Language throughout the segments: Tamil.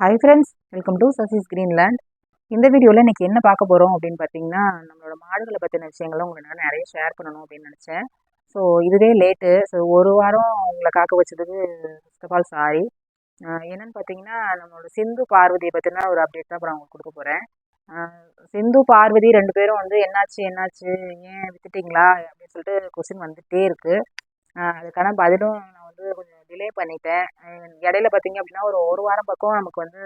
Hi friends welcome to Sasi's Greenland இந்த வீடியோவில் இன்றைக்கி என்ன பார்க்க போகிறோம் அப்படின்னு பார்த்தீங்கன்னா நம்மளோட மாடுகளை பற்றின விஷயங்களும் உங்களுக்கு நிறைய ஷேர் பண்ணணும் அப்படின்னு நினச்சேன். ஸோ இதுவே லேட்டு ஸோ ஒரு வாரம் உங்களை காக்க வச்சதுக்கு ஃபஸ்ட் ஆஃப் ஆல் சாரி என்னென்னு பார்த்தீங்கன்னா நம்மளோட சிந்து பார்வதியை பற்றின ஒரு அப்டேட் தான் அப்புறம் உங்களுக்கு கொடுக்க போகிறேன் சிந்து பார்வதி ரெண்டு பேரும் வந்து என்னாச்சு என்னாச்சு? ஏன் வித்துட்டிங்களா அப்படின்னு சொல்லிட்டு கொஸ்டின் வந்துகிட்டே இருக்குது அதுக்கான பதிலும் நான் வந்து கொஞ்சம் டிலே பண்ணிட்டேன். இடையில பார்த்தீங்க அப்படின்னா ஒரு ஒரு வாரம் பக்கம் நமக்கு வந்து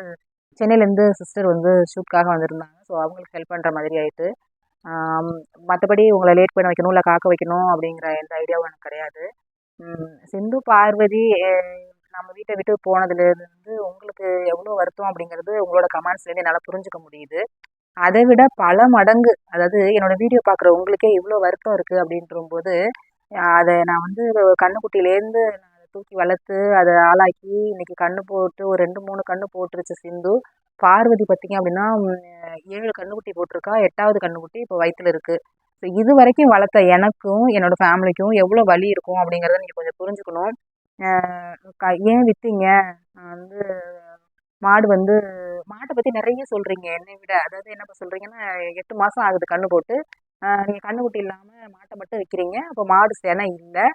சென்னையிலேருந்து சிஸ்டர் வந்து ஷூட்காக வந்திருந்தாங்க. ஸோ அவங்களுக்கு ஹெல்ப் பண்ணுற மாதிரி ஆயிட்டு. மற்றபடி உங்களை லேட் பண்ண வைக்கணும் இல்லை காக்க வைக்கணும் அப்படிங்கிற எந்த ஐடியாவும் எனக்கு கிடையாது. சிந்து பார்வதி நம்ம வீட்டை விட்டு போனதுலேருந்து உங்களுக்கு எவ்வளோ வருத்தம் அப்படிங்கிறது உங்களோட கமெண்ட்ஸ்லேருந்து என்னால் புரிஞ்சுக்க முடியுது. அதை விட பல மடங்கு அதாவது என்னோடய வீடியோ பார்க்குற உங்களுக்கே இவ்வளோ வருத்தம் இருக்குது அப்படின்றபோது அதை நான் வந்து கண்ணுக்குட்டியிலேருந்து நான் தூக்கி வளர்த்து அதை ஆளாக்கி இன்னைக்கு கண்ணு போட்டு ஒரு ரெண்டு மூணு கண்ணு போட்டுருச்சு சிந்து. பார்வதி பார்த்திங்க அப்படின்னா ஏழு கண்ணுக்குட்டி போட்டிருக்கா எட்டாவது கண்ணுக்குட்டி இப்போ வயிற்றுல இருக்குது ஸோ இது வரைக்கும் வளர்த்த எனக்கும் என்னோடய ஃபேமிலிக்கும் எவ்வளோ வலி இருக்கும் அப்படிங்கிறத நீங்கள் கொஞ்சம் புரிஞ்சுக்கணும். ஏன் விற்றீங்க வந்து மாடு வந்து மாட்டை பற்றி நிறைய சொல்கிறீங்க என்னை விட. அதாவது என்ன சொல்கிறீங்கன்னா எட்டு மாதம் ஆகுது கண்ணு போட்டு. நீங்கள் கண்ணுக்குட்டி இல்லாமல் மாட்டை மட்டும் விற்கிறீங்க அப்போ மாடு செனை இல்லை.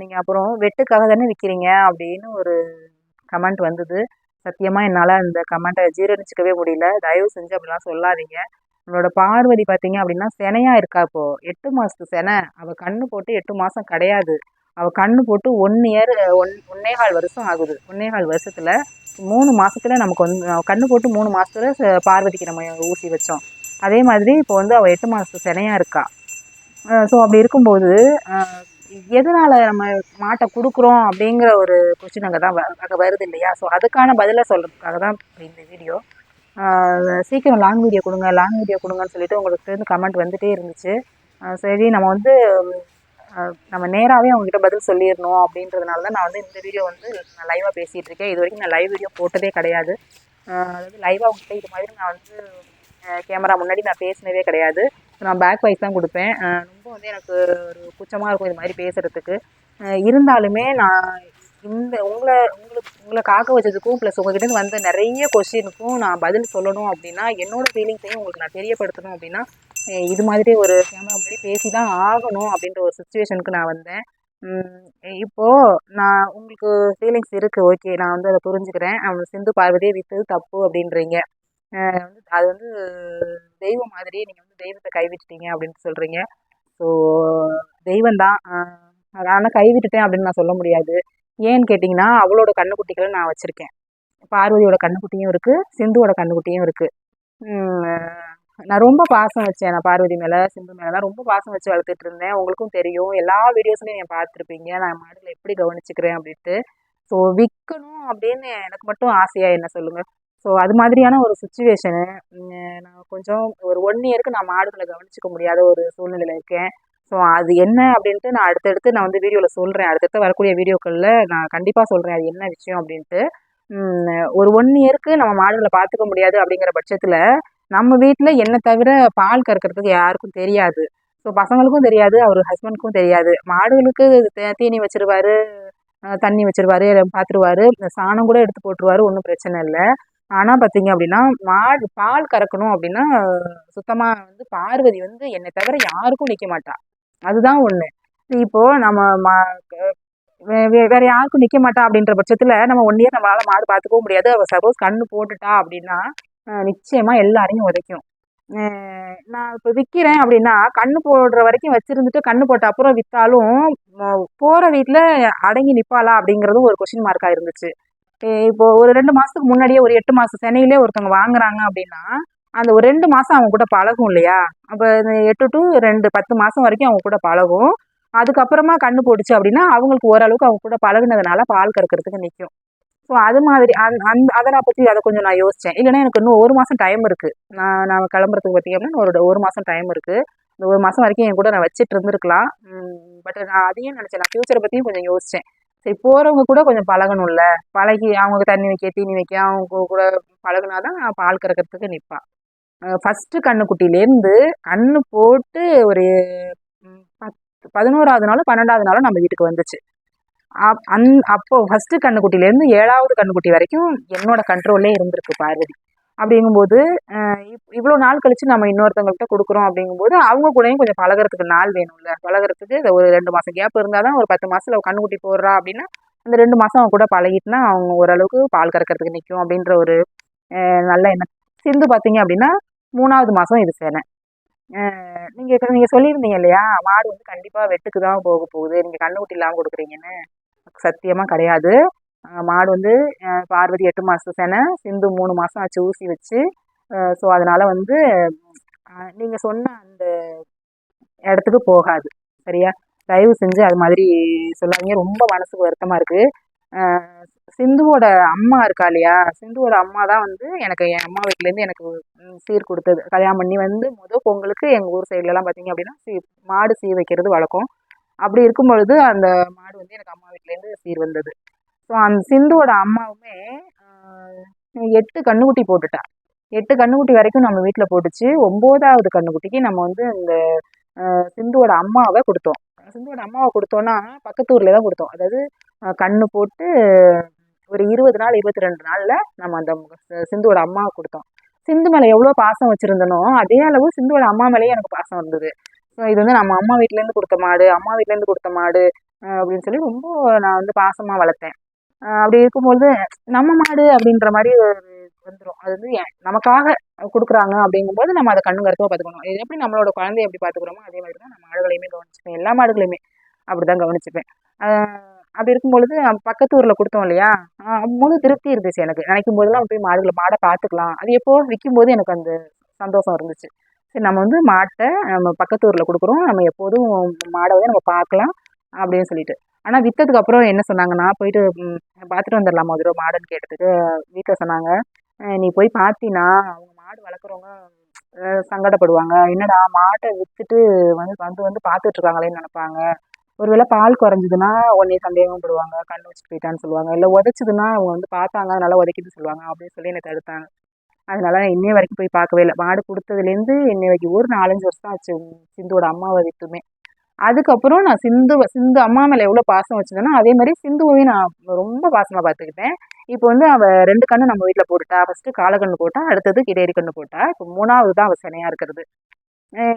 நீங்கள் அப்புறம் வெட்டுக்காக தானே விற்கிறீங்க அப்படின்னு ஒரு கமெண்ட் வந்தது. சத்தியமாக என்னால் அந்த கமெண்ட்டை ஜீரணிச்சிக்கவே முடியல. தயவு செஞ்சு அப்படிலாம் சொல்லாதீங்க. நம்மளோட பார்வதி பார்த்தீங்க அப்படின்னா செனையாக இருக்கா இப்போது எட்டு மாதத்து செனை. அவள் கண்ணு போட்டு எட்டு மாதம் கிடையாது. அவள் கண்ணு போட்டு ஒன் இயர் ஒன் ஒன்னே கால் வருஷம் ஆகுது. ஒன்னே கால் வருஷத்தில் மூணு மாதத்துல நமக்கு வந்து கண்ணு போட்டு மூணு மாதத்துல பார்வதிக்கு நம்ம ஊசி வச்சோம். அதே மாதிரி இப்போ வந்து அவள் எட்டு மாதத்து செனையாக இருக்கா. ஸோ அப்படி இருக்கும்போது எதனால் நம்ம மாட்டை கொடுக்குறோம் அப்படிங்கிற ஒரு கொஸ்டின் அங்கே தான் அங்கே வருது இல்லையா? ஸோ அதுக்கான பதிலை சொல்கிறதுக்காக தான் இந்த வீடியோ சீக்கிரம் லாங் வீடியோ கொடுங்க லாங் வீடியோ கொடுங்கன்னு சொல்லிட்டு உங்களுக்கு இருந்து கமெண்ட் வந்துகிட்டே இருந்துச்சு. சரி நம்ம வந்து நம்ம நேராகவே அவங்ககிட்ட பதில் சொல்லிடணும் அப்படின்றதுனால தான் நான் வந்து இந்த வீடியோ வந்து நான் லைவாக பேசிகிட்டு இருக்கேன். இது வரைக்கும் நான் லைவ் வீடியோ போட்டதே கிடையாது. அதாவது லைவாக அவங்ககிட்ட இது மாதிரி நான் வந்து கேமரா முன்னாடி நான் பேசினதே கிடையாது. நான் பேக் வைஸ் தான் கொடுப்பேன். ரொம்ப வந்து எனக்கு ஒரு குச்சமாக இருக்கும் இது மாதிரி பேசுகிறதுக்கு இருந்தாலுமே நான் இந்த உங்களை உங்களுக்கு உங்களை காக்க வச்சதுக்கும் ப்ளஸ் உங்ககிட்ட வந்த நிறைய கொஷினுக்கும் நான் பதில் சொல்லணும் அப்படின்னா என்னோடய ஃபீலிங்ஸையும் உங்களுக்கு நான் தெரியப்படுத்தணும் அப்படின்னா இது மாதிரி ஒரு கேமரா முன்னாடி பேசி தான் ஆகணும் அப்படின்ற ஒரு சுச்சுவேஷனுக்கு நான் வந்தேன். இப்போது நான் உங்களுக்கு ஃபீலிங்ஸ் இருக்குது ஓகே நான் வந்து அதை புரிஞ்சுக்கிறேன். அவங்க சிந்து பார்வதியை விற்றது தப்பு அப்படின்றீங்க. அது வந்து தெய்வம் மாதிரி நீங்கள் வந்து தெய்வத்தை கைவிட்டுட்டீங்க அப்படின்ட்டு சொல்கிறீங்க ஸோ தெய்வம் தான். ஆனால் கைவிட்டுட்டேன் அப்படின்னு நான் சொல்ல முடியாது. ஏன்னு கேட்டிங்கன்னா அவளோட கண்ணுக்குட்டிகளை நான் வச்சுருக்கேன். பார்வதியோட கண்ணுக்குட்டியும் இருக்குது சிந்துவோட கண்ணுக்குட்டியும் இருக்குது நான் ரொம்ப பாசம் வச்சேன். நான் பார்வதி மேலே சிந்து மேலே ரொம்ப பாசம் வச்சு வளர்த்துட்டு இருந்தேன். உங்களுக்கும் தெரியும். எல்லா வீடியோஸ்லையும் நீங்கள் பார்த்துருப்பீங்க. நான் மாடுகளை எப்படி கவனிச்சுக்கிறேன் அப்படின்ட்டு. ஸோ விற்கணும் அப்படின்னு எனக்கு மட்டும் ஆசையாக என்ன சொல்லுங்கள் ஸோ அது மாதிரியான ஒரு சுச்சுவேஷனு நான் கொஞ்சம் ஒரு ஒன் இயருக்கு நான் மாடுகளை கவனிச்சிக்க முடியாத ஒரு சூழ்நிலையில் இருக்கேன். ஸோ அது என்ன அப்படின்ட்டு நான் அடுத்தடுத்து நான் வந்து வீடியோவில் சொல்கிறேன் அடுத்தடுத்து வரக்கூடிய வீடியோக்களில் நான் கண்டிப்பாக சொல்கிறேன் அது என்ன விஷயம் அப்படின்ட்டு. ஒரு ஒன் இயருக்கு நம்ம மாடுகளை பார்த்துக்க முடியாது அப்படிங்கிற பட்சத்தில் நம்ம வீட்டில் என்னை தவிர பால் கறக்கிறதுக்கு யாருக்கும் தெரியாது. ஸோ பசங்களுக்கும் தெரியாது அவர் ஹஸ்பண்டுக்கும் தெரியாது. மாடுகளுக்கு தீனி வச்சிருவாரு தண்ணி வச்சிருவாரு பார்த்துருவாரு சாணம் கூட எடுத்து போட்டுருவாரு ஒன்றும் பிரச்சனை இல்லை. ஆனால் பார்த்தீங்க அப்படின்னா மாடு பால் கறக்கணும் அப்படின்னா சுத்தமாக வந்து பார்வதி வந்து என்னை தவிர யாருக்கும் நிற்க மாட்டா. அதுதான் ஒன்று இப்போது நம்ம மா வேற யாருக்கும் நிற்க மாட்டா அப்படின்ற பட்சத்தில் நம்ம ஒன் இயர் நம்மளால் மாடு பார்த்துக்கவும் முடியாது. அவள் சப்போஸ் கண்ணு போட்டுட்டா அப்படின்னா நிச்சயமாக எல்லாரையும் உதைக்கும். நான் இப்போ விற்கிறேன் அப்படின்னா கண்ணு போடுற வரைக்கும் வச்சுருந்துட்டு கண்ணு போட்ட அப்புறம் விற்றாலும் போகிற வீட்டில் அடங்கி நிற்பாளா அப்படிங்கிறதும் ஒரு கொஷின் மார்க்காக இருந்துச்சு. இப்போ ஒரு ரெண்டு மாதத்துக்கு முன்னாடியே ஒரு எட்டு மாதம் சென்னையிலே ஒருத்தவங்க வாங்குறாங்க அப்படின்னா அந்த ஒரு ரெண்டு மாதம் அவங்க கூட பழகும் இல்லையா? அப்போ எட்டு டு ரெண்டு பத்து மாதம் வரைக்கும் அவங்க கூட பழகும். அதுக்கப்புறமா கண்ணு போட்டுச்சு அப்படின்னா அவங்களுக்கு ஓரளவுக்கு அவங்க கூட பழகுனதுனால பால் கறக்கிறதுக்கு நிற்கும் ஸோ அது மாதிரி அந் அந்த அதை நான் பற்றி அதை கொஞ்சம் நான் யோசித்தேன் இல்லைன்னா எனக்கு இன்னும் ஒரு மாதம் டைம் இருக்குது நான் நான் கிளம்புறதுக்கு பார்த்திங்க அப்படின்னா ஒரு ஒரு மாதம் டைம் இருக்குது இந்த ஒரு மாதம் வரைக்கும் என் கூட நான் வச்சுட்டு இருந்திருக்கலாம். பட் நான் அதையும் நினச்சேன். நான் ஃப்யூச்சரை பற்றியும் கொஞ்சம் யோசித்தேன் சரி போகிறவங்க கூட கொஞ்சம் பழகணும்ல. பழகி அவங்களுக்கு தண்ணி வைக்க தீனி வைக்க அவங்க கூட பழகுனா தான் பால் கறக்கிறதுக்கு நிற்பான் ஃபஸ்ட்டு கண்ணுக்குட்டிலேருந்து கண்ணு போட்டு ஒரு பத்து பதினோராவது நாளும் பன்னெண்டாவது நாளும் நம்ம வீட்டுக்கு வந்துச்சு. அப் அந் அப்போ ஃபஸ்ட்டு கண்ணுக்குட்டிலேருந்து ஏழாவது கண்ணுக்குட்டி வரைக்கும் என்னோட கண்ட்ரோல்லே இருந்திருக்கு பார்வதி. அப்படிங்கும்போது இப் இவ்வளோ நாள் கழித்து நம்ம இன்னொருத்தவங்கள்ட்ட கொடுக்குறோம் அப்படிங்கும்போது அவங்க கூடயும் கொஞ்சம் பழகுறதுக்கு நாள் வேணும்ல. பழகுறதுக்கு ஒரு ரெண்டு மாதம் கேப் இருந்தால் தான் ஒரு பத்து மாதத்தில் கண்ணுக்குட்டி போடுறா அப்படின்னா அந்த ரெண்டு மாதம் அவங்க கூட பழகிட்டுனா அவங்க ஓரளவுக்கு பால் கறக்கிறதுக்கு நிற்கும் அப்படின்ற ஒரு நல்ல எண்ணம். சிந்து பார்த்தீங்க அப்படின்னா மூணாவது மாதம் இது சேனை. நீங்கள் நீங்கள் சொல்லியிருந்தீங்க இல்லையா மாடு வந்து கண்டிப்பாக வெட்டுக்கு தான் போக போகுது. நீங்கள் கண்ணுக்குட்டி இல்லாமல் கொடுக்குறீங்கன்னு. சத்தியமாக கிடையாது. மாடு வந்து பார்வதி எட்டு மாதம் சேனை சிந்து மூணு மாதம் ஆச்சு ஊசி வச்சு. ஸோ அதனால் வந்து நீங்கள் சொன்ன அந்த இடத்துக்கு போகாது. சரியா? தயவு செஞ்சு அது மாதிரி சொல்லாதீங்க. ரொம்ப மனசுக்கு வருத்தமாக இருக்குது சிந்துவோட அம்மா இருக்கா இல்லையா? சிந்துவோட அம்மா தான் வந்து எனக்கு என் அம்மா வீட்டிலேருந்து எனக்கு சீர் கொடுத்தது. கல்யாணம் பண்ணி வந்து முத பொங்கலுக்கு எங்கள் ஊர் சைட்லலாம் பார்த்தீங்க அப்படின்னா சீ மாடு சீர் வைக்கிறது வழக்கம். அப்படி இருக்கும் பொழுது அந்த மாடு வந்து எனக்கு அம்மா வீட்லேருந்து சீர் வந்தது. ஸோ அந்த சிந்துவோட அம்மாவுமே எட்டு கண்ணுக்குட்டி போட்டுட்டான் எட்டு கண்ணுக்குட்டி வரைக்கும் நம்ம வீட்டில் போட்டுச்சு. ஒம்போதாவது கண்ணுக்குட்டிக்கு நம்ம வந்து இந்த சிந்துவோட அம்மாவை கொடுத்தோம். சிந்துவோட அம்மாவை கொடுத்தோன்னா பக்கத்து ஊரில் தான் கொடுத்தோம். அதாவது கண்ணு போட்டு ஒரு இருபது நாள் இருபத்தி ரெண்டு நாளில் நம்ம அந்த சிந்துவோட அம்மாவை கொடுத்தோம். சிந்து மேலே எவ்வளோ பாசம் வச்சுருந்தனோ அதே அளவு சிந்துவோட அம்மா மேலேயே எனக்கு பாசம் இருந்தது ஸோ இது வந்து நம்ம அம்மா வீட்டிலேருந்து கொடுத்த மாடு அம்மா வீட்டிலேருந்து கொடுத்த மாடு அப்படின்னு சொல்லி ரொம்ப நான் வந்து பாசமாக வளர்த்தேன். அப்படி இருக்கும்பொழுது நம்ம மாடு அப்படின்ற மாதிரி ஒரு வந்துடும் அது வந்து ஏன் நமக்காக கொடுக்குறாங்க அப்படிங்கும்போது நம்ம அதை கண்ணு கருத்துவாக பார்த்துக்கணும். இது எப்படி நம்மளோட குழந்தைய எப்படி பார்த்துக்கிறோமோ அதே மாதிரி தான் நம்ம மாடுகளையுமே கவனிச்சுப்பேன். எல்லா மாடுகளையுமே அப்படி தான் கவனிச்சுப்பேன் அப்படி இருக்கும் பொழுது பக்கத்து ஊரில் கொடுத்தோம் இல்லையா? முழு திருப்தி இருந்துச்சு எனக்கு. நினைக்கும் போதெல்லாம் போய் மாடுகளை மாடை பார்த்துக்கலாம். அது எப்போ விற்கும் போது எனக்கு அந்த சந்தோஷம் இருந்துச்சு. சரி நம்ம வந்து மாட்டை நம்ம பக்கத்து ஊரில் கொடுக்குறோம். நம்ம எப்போதும் மாடை வந்து நம்ம பார்க்கலாம் அப்படின்னு சொல்லிட்டு. ஆனால் விற்றதுக்கு அப்புறம் என்ன சொன்னாங்கன்னா போயிட்டு பார்த்துட்டு வந்துடலாமா ஒரு மாடுன்னு கேட்டதுக்கு வீட்டில் சொன்னாங்க நீ போய் பார்த்தினா அவங்க மாடு வளர்க்குறவங்க சங்கடப்படுவாங்க. என்னடா மாட்டை விற்றுட்டு வந்து வந்து வந்து பார்த்துட்டு இருக்காங்களேன்னு நினைப்பாங்க. ஒருவேளை பால் குறைஞ்சதுன்னா உடனே சந்தேகப்படுவாங்க. கண் வச்சுட்டு போயிட்டான்னு சொல்லுவாங்க. இல்லை உதச்சிதுன்னா அவங்க வந்து பார்த்தாங்க அதனால உதைக்கிட்டு சொல்லுவாங்க அப்படின்னு சொல்லி என்னை தடுத்தாங்க. அதனால இன்னைய வரைக்கும் போய் பார்க்கவே இல்லை. மாடு கொடுத்ததுலேருந்து இன்னை வரைக்கும் ஒரு நாலஞ்சு வருஷம் ஆச்சு சிந்துவோட அம்மாவை விட்டுமே அதுக்கப்புறம் நான் சிந்து சிந்து அம்மா மேலே எவ்வளோ பாசம் வச்சுருந்தேனோ அதே மாதிரி சிந்துவையும் நான் ரொம்ப பாசமாக பார்த்துக்கிட்டேன் இப்போ வந்து அவள் ரெண்டு கண்ணு நம்ம வீட்டில் போட்டுட்டா. ஃபஸ்ட்டு காலக்கண்ணு போட்டா அடுத்தது கிடேரி கண்ணு போட்டா. இப்போ மூணாவது தான் அவள் சினையாக இருக்கிறது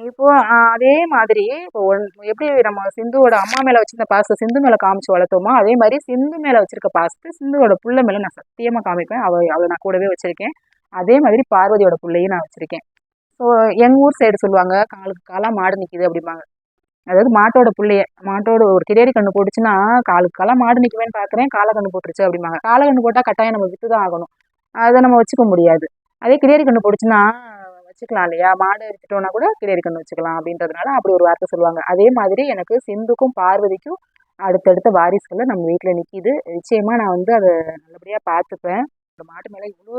இப்போது அதே மாதிரி இப்போ ஒன் எப்படி நம்ம சிந்துவோட அம்மா மேலே வச்சுருந்த பாசத்தை சிந்து மேலே காமிச்சு வளர்த்தோமோ அதே மாதிரி சிந்து மேலே வச்சிருக்க பாசத்தை சிந்துவோட புள்ள மேலே நான் சத்தியமாக காமிப்பேன். அவள் அவளை நான் கூடவே வச்சுருக்கேன். அதே மாதிரி பார்வதியோட புள்ளையும் நான் வச்சுருக்கேன். ஸோ எங்கள் ஊர் சைடு சொல்லுவாங்க காலுக்கு காலாக மாடு நிற்கிது அப்படிம்பாங்க. அதாவது மாட்டோட பிள்ளைய மாட்டோட ஒரு கிடேரி கண்ணு போட்டுச்சுன்னா காலுக்கு காலாக மாடு நிற்குவேன்னு பார்க்குறேன் காலை கண்ணு போட்டுருச்சு அப்படிம்பாங்க. காலை கண்ணு போட்டால் கட்டாயம் நம்ம விற்று தான் ஆகணும். அதை நம்ம வச்சுக்க முடியாது. அதே கிடேரி கண்ணு போட்டுச்சுன்னா வச்சுக்கலாம் இல்லையா? மாடு எடுத்துட்டோம்னா கூட கிடேரி கண்ணு வச்சுக்கலாம் அப்படின்றதுனால அப்படி ஒரு வார்த்தை சொல்லுவாங்க. அதே மாதிரி எனக்கு சிந்துக்கும் பார்வதிக்கும் அடுத்தடுத்த வாரிசுகளை நம்ம வீட்டில் நிற்கிது நிச்சயமாக நான் வந்து அதை நல்லபடியாக பார்த்துப்பேன். இந்த மாட்டு மேலே இவ்வளோ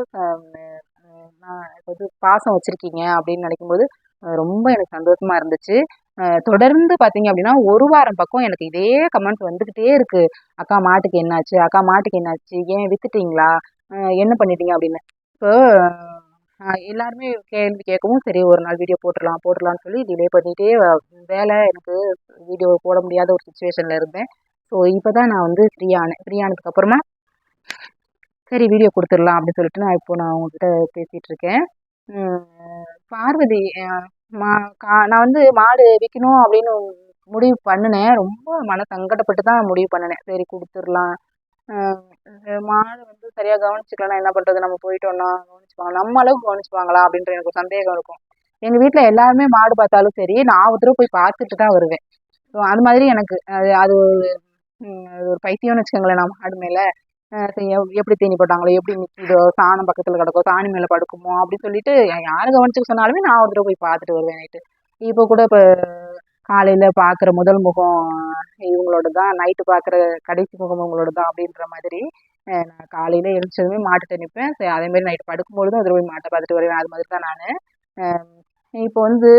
நான் வந்து பாசம் வச்சுருக்கீங்க அப்படின்னு நினைக்கும்போது ரொம்ப எனக்கு சந்தோஷமாக இருந்துச்சு. தொடர்ந்து பார்த்தீங்க அப்படின்னா ஒரு வாரம் பக்கம் எனக்கு இதே கமெண்ட்ஸ் வந்துக்கிட்டே இருக்குது அக்கா மாட்டுக்கு என்னாச்சு? அக்கா மாட்டுக்கு என்னாச்சு? ஏன் வித்துட்டீங்களா? என்ன பண்ணிட்டீங்க? அப்படின்னு. இப்போ எல்லாருமே கேள்வி கேட்கவும் சரி ஒரு நாள் வீடியோ போட்டுடலாம் போட்டுடலாம்னு சொல்லி டிலே பண்ணிகிட்டே வேலை எனக்கு வீடியோ போட முடியாத ஒரு சுச்சுவேஷனில் இருந்தேன். ஸோ இப்போ தான் நான் வந்து ஃப்ரீ ஆனேன். ஃப்ரீ ஆனதுக்கு அப்புறமா சரி வீடியோ கொடுத்துடலாம் அப்படின்னு சொல்லிட்டு நான் இப்போ நான் உங்ககிட்ட பேசிகிட்டு இருக்கேன். பார்வதி மா கா நான் வந்து மாடு விற்கணும் அப்படின்னு முடிவு பண்ணினேன். ரொம்ப மன சங்கடப்பட்டு தான் முடிவு பண்ணினேன். சரி கொடுத்துடலாம். மாடு வந்து சரியாக கவனிச்சிக்கலன்னா என்ன பண்ணுறது நம்ம போயிட்டோம்னா கவனிச்சுப்பாங்க. நம்ம அளவுக்கு கவனிச்சுப்பாங்களா அப்படின்ற எனக்கு ஒரு சந்தேகம் இருக்கும். எங்கள் வீட்டில் எல்லாருமே மாடு பார்த்தாலும் சரி நான் ஒரு தடவை போய் பார்த்துட்டு தான் வருவேன். ஸோ அது மாதிரி எனக்கு அது அது ஒரு அது ஒரு பைத்தியம்னு வச்சுக்கோங்களேன் நான் மாடு மேலே. எப்படி தீனி போட்டாங்களோ எப்படி நிற்கிதோ சாணம் பக்கத்தில் கிடக்கோ சாணி மேலே படுக்குமோ அப்படின்னு சொல்லிட்டு யார் கவனிச்சுக்க சொன்னாலுமே நான் ஒரு தடவை போய் பார்த்துட்டு வருவேன் நைட்டு இப்போ கூட இப்போ காலையில் பார்க்குற முதல் முகம் இவங்களோட தான். நைட்டு பார்க்குற கடைசி முகம் இவங்களோட தான் அப்படின்ற மாதிரி நான் காலையில் எழுந்ததுமே மாட்டுட்டு நிற்பேன் சரி அதேமாரி நைட்டு படுக்கும்பொழுதும் அதில் போய் மாட்டை பார்த்துட்டு வருவேன். அது மாதிரி தான் நான். இப்போ வந்து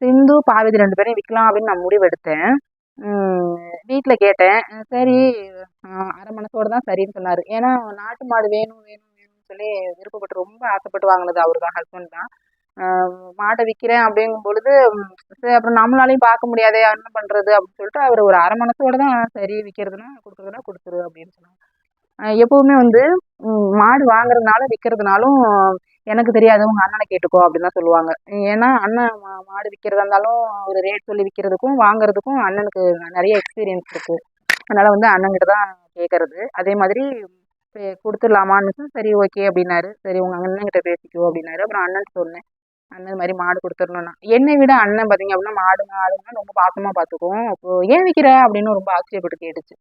சிந்து பார்வதி ரெண்டு பேரையும் விற்கலாம் அப்படின்னு நான் முடிவெடுத்தேன் வீட்டில் கேட்டேன். சரி அரை மனசோட தான் சரின்னு சொன்னார். ஏன்னா நாட்டு மாடு வேணும் வேணும் வேணும்னு சொல்லி விருப்பப்பட்டு ரொம்ப ஆசைப்பட்டு வாங்கினது அவர் தான் ஹஸ்பண்ட் தான். மாட்டை விற்கிறேன் அப்படிங்கும் பொழுது சரி அப்புறம் நம்மளாலையும் பார்க்க முடியாதே என்ன பண்ணுறது அப்படின்னு சொல்லிட்டு அவர் ஒரு அரை மனசோட தான் சரி விற்கிறதுனா கொடுக்குறதுனா கொடுத்துரு அப்படின்னு சொன்னாங்க. எப்போவுமே எப்பவுமே வந்து மாடு வாங்குறதுனால விற்கிறதுனாலும் எனக்கு தெரியாது உங்க அண்ணனை கேட்டுக்கோ அப்படின்னு தான் சொல்லுவாங்க. ஏன்னா அண்ணன் மா- மாடு விற்கிறதா இருந்தாலும் ஒரு ரேட் சொல்லி விற்கிறதுக்கும் வாங்குறதுக்கும் அண்ணனுக்கு நிறைய எக்ஸ்பீரியன்ஸ் இருக்கு. அதனால வந்து அண்ணன்கிட்ட தான் கேட்கறது அதே மாதிரி கொடுத்துடலாமான்னு சரி ஓகே அப்படின்னாரு. சரி உங்க அண்ணன்கிட்ட பேசிக்கோ அப்படின்னாரு. அப்புறம் அண்ணன் சொன்னேன். அண்ணன் மாதிரி மாடு கொடுத்துடணும்னா. என்னை விட அண்ணன் பார்த்தீங்க அப்படின்னா மாடு ஆடுங்க ரொம்ப பாசமாக பார்த்துக்கும் அப்போ ஏன் விற்கிற அப்படின்னு ரொம்ப ஆச்சரியப்பட்டு கேட்டுச்சு.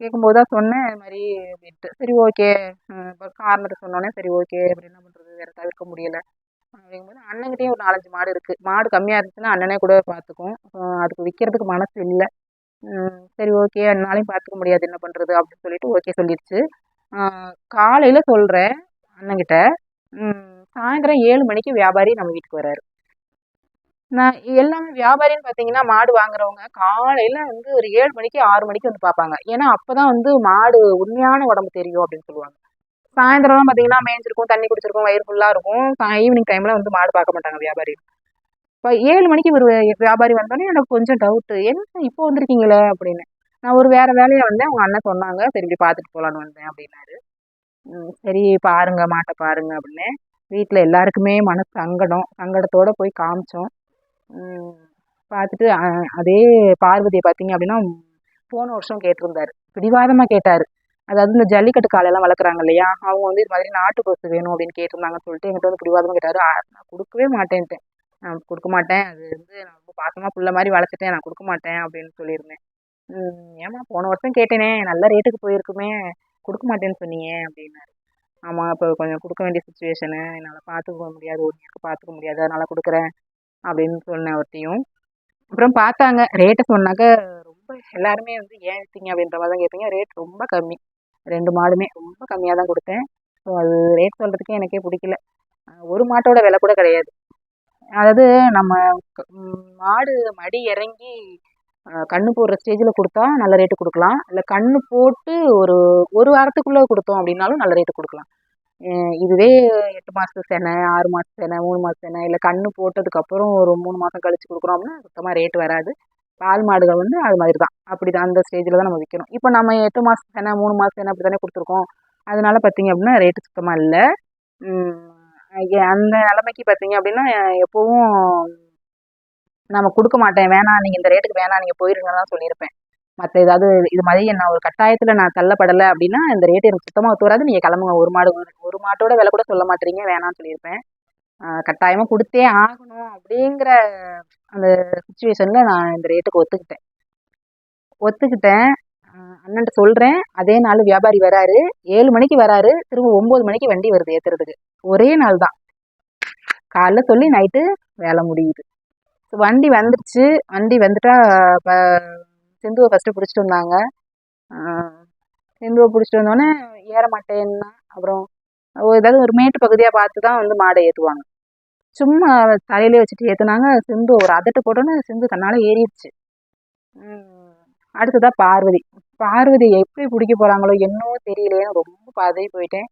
கேட்கும்போது தான் சொன்னேன் இது மாதிரி அப்படின்ட்டு சரி ஓகே. இப்போ காரணத்தை சொன்னோன்னே சரி ஓகே. அப்படி என்ன பண்ணுறது வேறு தவிர்க்க முடியலை. அப்படிங்கும்போது அண்ணன்கிட்டயும் ஒரு நாலஞ்சு மாடு இருக்குது மாடு கம்மியாக இருந்துச்சுன்னா அண்ணனே கூட பார்த்துக்கும் அதுக்கு விற்கிறதுக்கு மனசு இல்லை. சரி ஓகே. என்னாலையும் பார்த்துக்க முடியாது. என்ன பண்ணுறது அப்படின்னு சொல்லிட்டு ஓகே சொல்லிடுச்சு. காலையில் சொல்கிறேன் அண்ணங்கிட்ட சாயந்தரம் ஏழு மணிக்கு வியாபாரி நம்ம வீட்டுக்கு வர்றாரு நான் எல்லாமே வியாபாரின்னு பார்த்தீங்கன்னா மாடு வாங்குறவங்க காலையில் வந்து ஒரு ஏழு மணிக்கு ஆறு மணிக்கு வந்து பார்ப்பாங்க ஏன்னா அப்போ தான் வந்து மாடு உண்மையான உடம்பு தெரியும் அப்படின்னு சொல்லுவாங்க. சாயந்தரம்லாம் பார்த்தீங்கன்னா மேய்ஞ்சிருக்கும் தண்ணி குடிச்சிருக்கும் வயிறு ஃபுல்லாக இருக்கும். ஈவினிங் டைமில் வந்து மாடு பார்க்க மாட்டாங்க வியாபாரி இப்போ ஏழு மணிக்கு ஒரு வியாபாரி வந்தோடனே எனக்கு கொஞ்சம் டவுட்டு என்ன இப்போ வந்திருக்கீங்களே? அப்படின்னு. நான் ஒரு வேறு வேலையாக வந்தேன். அவங்க அண்ணன் சொன்னாங்க சரி இப்படி பார்த்துட்டு போகலான்னு வந்தேன் அப்படின்னாரு. சரி பாருங்க மாட்டை பாருங்க அப்படின்னு. வீட்டில் எல்லாருக்குமே மனசு சங்கடம். சங்கடத்தோட போய் காமிச்சோம். பார்த்துட்டு அதே பார்வதியை பார்த்தீங்க அப்படின்னா போன வருஷம் கேட்டிருந்தாரு. பிடிவாதமாக கேட்டார். அதாவது இந்த ஜல்லிக்கட்டு காலையெல்லாம் வளர்க்குறாங்க இல்லையா? அவங்க வந்து இது மாதிரி நாட்டு கொசு வேணும் அப்படின்னு கேட்டிருந்தாங்கன்னு சொல்லிட்டு என்கிட்ட வந்து பிடிவாதமாக கேட்டார். நான் கொடுக்கவே மாட்டேன்ட்டேன் நான் கொடுக்க மாட்டேன். அது வந்து நான் ரொம்ப பாசமாக புள்ள மாதிரி வளர்த்துட்டேன். நான் கொடுக்க மாட்டேன் அப்படின்னு சொல்லியிருந்தேன். ஏமா ஏம்மா போன வருஷம் கேட்டேனே. நல்ல ரேட்டுக்கு போயிருக்குமே. கொடுக்க மாட்டேன்னு சொன்னீங்க அப்படின்னாரு. ஆமாம் இப்போ கொஞ்சம் கொடுக்க வேண்டிய சுச்சுவேஷனு என்னால் பார்த்துக்க முடியாது. ஒரு இயருக்கு பார்த்துக்க முடியாது. அதனால் கொடுக்குறேன். அப்படின்னு சொன்னேன் அவர்கிட்டையும் அப்புறம் பார்த்தாங்க ரேட்டை சொன்னாக்க ரொம்ப எல்லாருமே வந்து ஏன் எடுத்தீங்க அப்படின்ற மாதிரி தான் கேட்பீங்க ரேட் ரொம்ப கம்மி. ரெண்டு மாடுமே ரொம்ப கம்மியாக தான் கொடுத்தேன். ஸோ அது ரேட் சொல்கிறதுக்கே எனக்கே பிடிக்கல. ஒரு மாட்டோட விலை கூட கிடையாது. அதாவது நம்ம மாடு மடி இறங்கி கண்ணு போடுற ஸ்டேஜில் கொடுத்தா நல்ல ரேட்டு கொடுக்கலாம். இல்லை கண்ணு போட்டு ஒரு ஒரு வாரத்துக்குள்ளே கொடுத்தோம் அப்படின்னாலும் நல்ல ரேட்டு கொடுக்கலாம். இதுவே எட்டு மாதத்து செனை ஆறு மாதத்து செனை மூணு மாதத்து செனை இல்லை கண்ணு போட்டதுக்கப்புறம் ஒரு மூணு மாதம் கழிச்சு கொடுக்குறோம் அப்படின்னா சுத்தமாக ரேட் வராது. பால் மாடுகள் வந்து அது மாதிரி தான் அப்படி தான் அந்த ஸ்டேஜில் தான் நம்ம விற்கணும் இப்போ நம்ம எட்டு மாதம் செனை மூணு மாதம் செனை அப்படி தானே கொடுத்துருக்கோம். அதனால பார்த்தீங்க அப்படின்னா ரேட்டு சுத்தமாக இல்லை. அந்த நிலைமைக்கு பார்த்தீங்க அப்படின்னா எப்போவும் நம்ம கொடுக்க மாட்டேன். வேணாம் நீங்கள் இந்த ரேட்டுக்கு வேணாம் நீங்கள் போயிருங்கன்னு தான் சொல்லியிருப்பேன். மற்ற ஏதாவது இது மாதிரி நான் ஒரு கட்டாயத்தில் நான் தள்ளப்படலை அப்படின்னா இந்த ரேட்டு எனக்கு சுத்தமாக ஒத்து வராது நீங்கள் கிளம்புங்க. ஒரு மாடு ஒரு- மாட்டோட விலை கூட சொல்ல மாட்டீங்க. வேணாம்னு சொல்லியிருப்பேன். கட்டாயமாக கொடுத்தே ஆகணும் அப்படிங்கிற அந்த சுச்சுவேஷனில் நான் இந்த ரேட்டுக்கு ஒத்துக்கிட்டேன். ஒத்துக்கிட்டேன். அண்ணன்ட்ட சொல்கிறேன் அதே நாள் வியாபாரி வராரு. ஏழு மணிக்கு வராரு. திரும்ப ஒம்பது மணிக்கு வண்டி வருது ஏற்றுறதுக்கு ஒரே நாள் தான். காலைல சொல்லி நைட்டு வேலை முடியுது. வண்டி வந்துடுச்சு வண்டி வந்துட்டா இப்போ சிந்துவை ஃபஸ்ட்டு பிடிச்சிட்டு வந்தாங்க. சிந்துவை பிடிச்சிட்டு வந்தோடனே ஏற மாட்டேன்னா அப்புறம் ஏதாவது ஒரு மேட்டு பகுதியாக பார்த்து தான் வந்து மாடை ஏற்றுவாங்க சும்மா தலையிலே வச்சுட்டு ஏற்றுனாங்க சிந்து ஒரு அதட்டு போட்டோன்னே சிந்து தன்னால் ஏறிடுச்சு. அடுத்ததாக பார்வதி. பார்வதி எப்படி பிடிக்க போகிறாங்களோ என்னவோ தெரியலையேன்னு ரொம்ப பதவி போயிட்டேன்.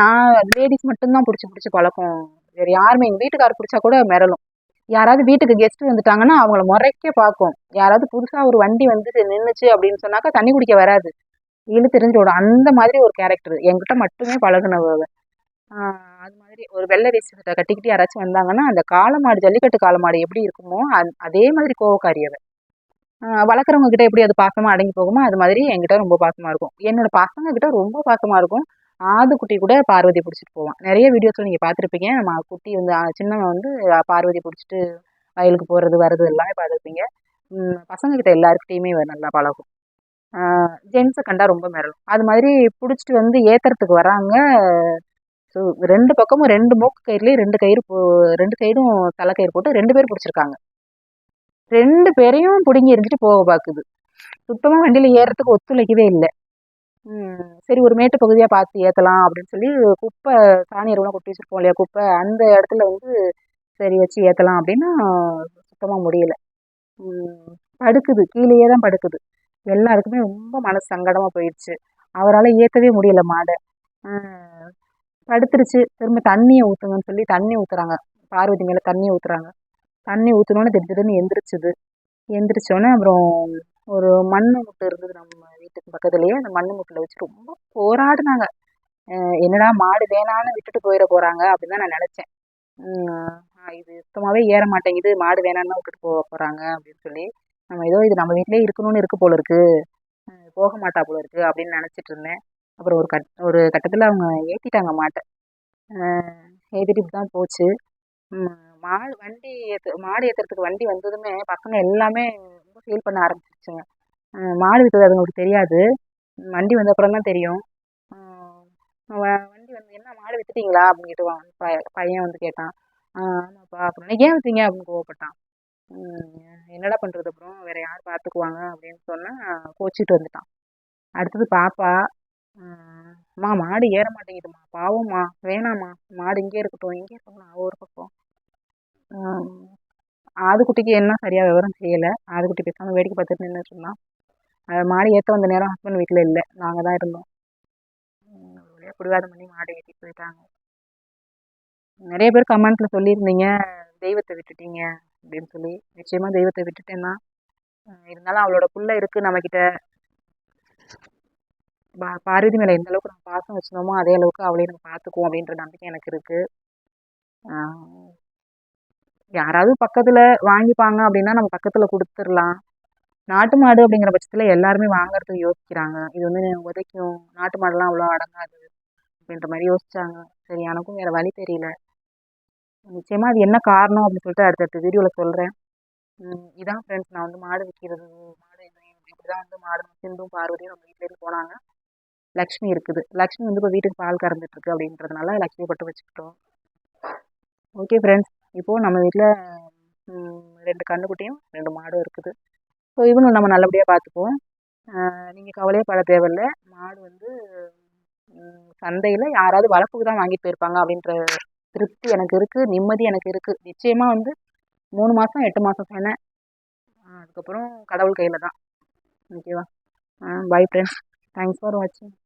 நான் லேடிஸ் மட்டும்தான் பிடிச்சி பிடிச்சி பழக்கம். வேறு யாருமே எங்கள் வீட்டுக்காரர் பிடிச்சா கூட மிரளும். யாராவது வீட்டுக்கு கெஸ்ட் வந்துட்டாங்கன்னா அவங்கள முறைக்க பார்க்கும். யாராவது புதுசாக ஒரு வண்டி வந்து நின்றுச்சு அப்படின்னு சொன்னாக்கா தண்ணி குடிக்க வராது. இழுத்து தெரிஞ்சோடும் அந்த மாதிரி ஒரு கேரக்டர் என்கிட்ட மட்டுமே பழகுனவ அது மாதிரி ஒரு வெள்ளை வேஸ்ட் கட்டிக்கிட்டு யாராச்சும் வந்தாங்கன்னா அந்த காலமாடு ஜல்லிக்கட்டு காலமாடு எப்படி இருக்குமோ அந் அதே மாதிரி கோவக்காரியவை வளர்க்குறவங்க கிட்ட எப்படி அது பாசமாக அடங்கி போகுமோ அது மாதிரி என்கிட்ட ரொம்ப பாசமாக இருக்கும். என்னோட பசங்க கிட்ட ரொம்ப பாசமாக இருக்கும். ஆது குட்டி கூட பார்வதி பிடிச்சிட்டு போவான். நிறைய வீடியோஸில் நீங்கள் பார்த்துருப்பீங்க. நம்ம குட்டி வந்து சின்னவன் வந்து பார்வதி பிடிச்சிட்டு வயலுக்கு போகிறது வர்றது எல்லாமே பார்த்துருப்பீங்க. பசங்கக்கிட்ட பசங்க கிட்ட எல்லாருக்கிட்டையுமே நல்லா பழகும். ஜென்ஸை கண்டா ரொம்ப மிரளும். அது மாதிரி பிடிச்சிட்டு வந்து ஏத்துறதுக்கு வராங்க. ஸோ ரெண்டு பக்கமும் ரெண்டு மூக்கு கயிறுலேயும் ரெண்டு கயிறு போ ரெண்டு சைடும் தலைக்கயிறு போட்டு ரெண்டு பேர் பிடிச்சிருக்காங்க. ரெண்டு பேரையும் பிடுங்கி எரிஞ்சிட்டு போக பார்க்குது சுத்தமாக வண்டியில் ஏறுறதுக்கு ஒத்துழைக்கவே இல்லை. சரி ஒரு மேட்டு பகுதியாக பார்த்து ஏற்றலாம் அப்படின்னு சொல்லி குப்பை சாணி எருவெலாம் கொட்டி வச்சுருப்போம் இல்லையா குப்பை? அந்த இடத்துல வந்து சரி வச்சு ஏற்றலாம் அப்படின்னா சுத்தமாக முடியல. படுக்குது. கீழேயே தான் படுக்குது. எல்லாருக்குமே ரொம்ப மனசு சங்கடமாக போயிடுச்சு. அவரால் ஏற்றவே முடியல மாடை. படுத்துருச்சு. திரும்ப தண்ணியை ஊற்றுங்கன்னு சொல்லி தண்ணி ஊற்றுறாங்க பார்வதி மேலே தண்ணியை ஊற்றுறாங்க தண்ணி ஊற்றினோன்னே திடீர்னு எந்திரிச்சுது. எந்திரிச்சோன்னே அப்புறம் ஒரு மண் முட்டை இருந்தது நம்ம வீட்டுக்கு பக்கத்துலேயே. அந்த மண் முட்டையில் வச்சு ரொம்ப போராடினாங்க. என்னடா மாடு வேணான்னு விட்டுட்டு போயிட போகிறாங்க அப்படின்னு தான் நான் நினச்சேன். இது சுத்தமாகவே ஏற மாட்டேங்குது. மாடு வேணான்னு தான் விட்டுட்டு போக போகிறாங்க அப்படின்னு சொல்லி நம்ம ஏதோ இது நம்ம வீட்டிலே இருக்கணும்னு இருக்கு போல இருக்கு. போக மாட்டா போல இருக்கு அப்படின்னு நினச்சிட்டு இருந்தேன். அப்புறம் ஒரு கட் ஒரு கட்டத்தில் அவங்க ஏற்றிட்டாங்க மாட்டை. ஏற்றிட்டு இப்படி தான் போச்சு. மாடு வண்டி ஏற்று மாடு ஏற்றுறதுக்கு வண்டி வந்ததுமே பசங்க எல்லாமே ரொம்ப ஃபீல் பண்ண ஆரம்பிச்சிருச்சுங்க. மாடு விற்றது அதுங்களுக்கு தெரியாது. வண்டி வந்த அப்புறம் தான் தெரியும். வண்டி வந்து என்ன மாடு விற்றுட்டீங்களா அப்படின்னு கேட்டுவான். பையன் வந்து கேட்டான். ஆமாப்பா. அப்படின்னா ஏன் விற்றீங்க அப்படின்னு கோவப்பட்டான். என்னடா பண்ணுறது அப்புறம்? வேறு யார் பார்த்துக்குவாங்க அப்படின்னு சொன்னால் கோச்சிட்டு வந்துட்டான். அடுத்தது பாப்பா அம்மா மாடு ஏற மாட்டேங்குதும்மா பாவம்மா. வேணாம்மா. மாடு இங்கே இருக்கட்டும். இங்கே இருக்கட்டும். ஒரு பக்கம். ஆதுக்குட்டிக்கு என்ன சரியாக விவரம் செய்யலை ஆதுக்குட்டி பேசாமல் வேடிக்கை பார்த்துட்டு நின்றுட்டு இருந்தான். மாடு ஏற்ற வந்த நேரம் ஹஸ்பண்ட் வீட்டில் இல்லை. நாங்கள் தான் இருந்தோம். வழியாக பிடிவாதம் பண்ணி மாடு ஏற்றிட்டு போயிட்டாங்க. நிறைய பேர் கமெண்ட்டில் சொல்லியிருந்தீங்க தெய்வத்தை விட்டுட்டீங்க அப்படின்னு சொல்லி. நிச்சயமாக தெய்வத்தை விட்டுட்டேன்னா இருந்தாலும் அவளோட புள்ள இருக்குது நம்மக்கிட்ட பா பார்வதி மேலே எந்த அளவுக்கு நம்ம பாசம் வச்சுருந்தோமோ அதே அளவுக்கு அவளையும் நம்ம பார்த்துக்குவோம் அப்படின்ற நம்பிக்கை எனக்கு இருக்குது யாராவது பக்கத்தில் வாங்கிப்பாங்க அப்படின்னா நம்ம பக்கத்தில் கொடுத்துர்லாம் நாட்டு மாடு அப்படிங்கிற பட்சத்தில் எல்லாருமே வாங்குறதுக்கு யோசிக்கிறாங்க. இது வந்து உதைக்கும். நாட்டு மாடுலாம் அவ்வளோ அடங்காது அப்படின்ற மாதிரி யோசிச்சாங்க. சரி எனக்கும் வேறு வழி தெரியல. நிச்சயமாக அது என்ன காரணம் அப்படின்னு சொல்லிட்டு அடுத்தடுத்த வீடியோவில் சொல்கிறேன் இதான் ஃப்ரெண்ட்ஸ் நான் வந்து மாடு விற்கிறது மாடு இப்படி தான் வந்து மாடு சிந்தும் பார்வதியும் நம்ம வீட்டிலேருந்து போனாங்க. லக்ஷ்மி இருக்குது. லக்ஷ்மி வந்து இப்போ வீட்டுக்கு பால் கறந்துட்டுருக்கு அப்படின்றதுனால லக்ஷ்மி பட்டு வச்சுக்கிட்டோம். ஓகே ஃப்ரெண்ட்ஸ் இப்போது நம்ம வீட்டில் ரெண்டு கண்ணுக்குட்டியும் ரெண்டு மாடும் இருக்குது. ஸோ இவனும் நம்ம நல்லபடியாக பார்த்துக்குவோம் நீங்கள் கவலையே பட தேவையில்ல. மாடு வந்து சந்தையில் யாராவது வளர்ப்புக்கு தான் வாங்கிட்டு போயிருப்பாங்க அப்படின்ற திருப்தி எனக்கு இருக்குது நிம்மதி எனக்கு இருக்குது நிச்சயமாக வந்து மூணு மாதம் எட்டு மாதம் சொன்னேன் அதுக்கப்புறம் கடவுள் கையில் தான். ஓகேவா? பை ஃப்ரெண்ட்ஸ் தேங்க்ஸ் ஃபார் வாட்சிங்